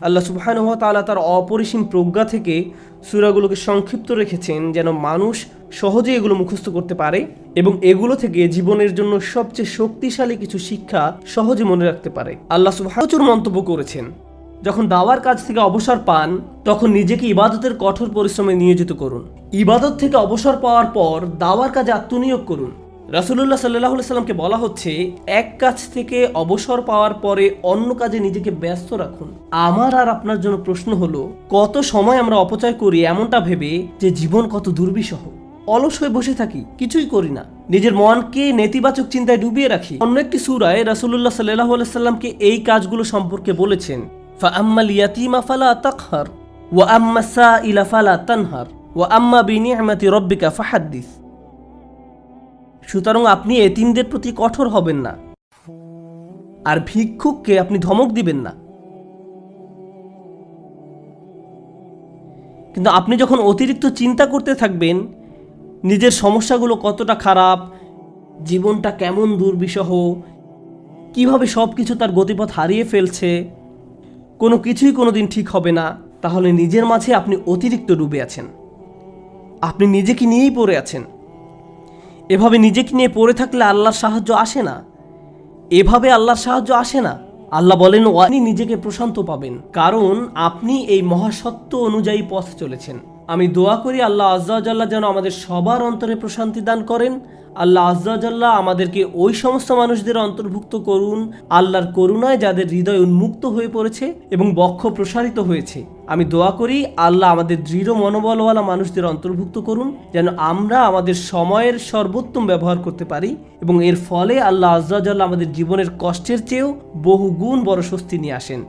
আল্লাহ সুবহানুহ তাআলা তার অপরিসীম প্রজ্ঞা থেকে সুরাগুলোকে সংক্ষিপ্ত রেখেছেন যেন মানুষ সহজে এগুলো মুখস্থ করতে পারে এবং এগুলো থেকে জীবনের জন্য সবচেয়ে শক্তিশালী কিছু শিক্ষা সহজে মনে রাখতে পারে। আল্লাহ প্রচুর মন্তব্য করেছেন। যখন দাওয়ার কাজ থেকে অবসর পান, তখন নিজেকে ইবাদতের কঠোর পরিশ্রমে নিয়োজিত করুন। ইবাদত থেকে অবসর পাওয়ার পর দাওয়ার কাজে আত্মনিয়োগ করুন। রাসুলুল্লাহ সাল্লাহ সাল্লামকে বলা হচ্ছে, এক কাজ থেকে অবসর পাওয়ার পরে অন্য কাজে নিজেকে ব্যস্ত রাখুন। আমার আর আপনার জন্য প্রশ্ন হলো, কত সময় আমরা অপচয় করি এমনটা ভেবে যে জীবন কত দুর্বিষহ? অলস হয়ে বসে থাকি, কিছুই করি না। নিজের মনকে নেতিবাচক চিন্তায় ডুবিয়ে রাখি। অন্য একটি সুরায় রাসুলুল্লাহ সাল্লাহ সাল্লামকে এই কাজগুলো সম্পর্কে বলেছেন ফা আম্মাল ওয়া আম্মা সা ওয়া আম্মা রব্বিকা ফাহাদ্দিস। সুতরাং আপনি এতিমদের প্রতি কঠোর হবেন না। আর ভিক্ষুককে আপনি ধমক দিবেন না। কিন্তু আপনি যখন অতিরিক্ত চিন্তা করতে থাকবেন, নিজের সমস্যাগুলো কতটা খারাপ, জীবনটা কেমন দুর্বিষহ, কীভাবে সব কিছু তার গতিপথ হারিয়ে ফেলছে, কোনো কিছুই কোনো দিন ঠিক হবে না, তাহলে নিজের মাঝে আপনি অতিরিক্ত ডুবে আছেন। আপনি নিজেকে নিয়েই পড়ে আছেন। এভাবে নিজেকে নিয়ে পড়ে থাকলে আল্লাহর সাহায্য আসে না। এভাবে আল্লাহর সাহায্য আসে না। আল্লাহ বলেন আপনি নিজেকে প্রশান্ত পাবেন। কারণ আপনি এই মহাসত্য অনুযায়ী পথ চলেছেন। আমি দোয়া করি আল্লাহ আজ্জাজাল্লাহ যেন আমাদের সবার অন্তরে প্রশান্তি দান করেন। আল্লাহ আজ্জাজাল্লাহ আমাদেরকে ওই সমস্ত মানুষদের অন্তর্ভুক্ত করুন, আল্লাহর করুণায় যাদের হৃদয় উন্মুক্ত হয়ে পড়েছে এবং বক্ষ প্রসারিত হয়েছে। আমি দোয়া করি আল্লাহ আমাদের দৃঢ় মনোবলওয়ালা মানুষদের অন্তর্ভুক্ত করুন, যেন আমরা আমাদের সময়ের সর্বোত্তম ব্যবহার করতে পারি এবং এর ফলে আল্লাহ আজ্জাজাল্লাহ আমাদের জীবনের কষ্টের চেয়েও বহু গুণ বড় স্বস্তি নিয়ে আসেন।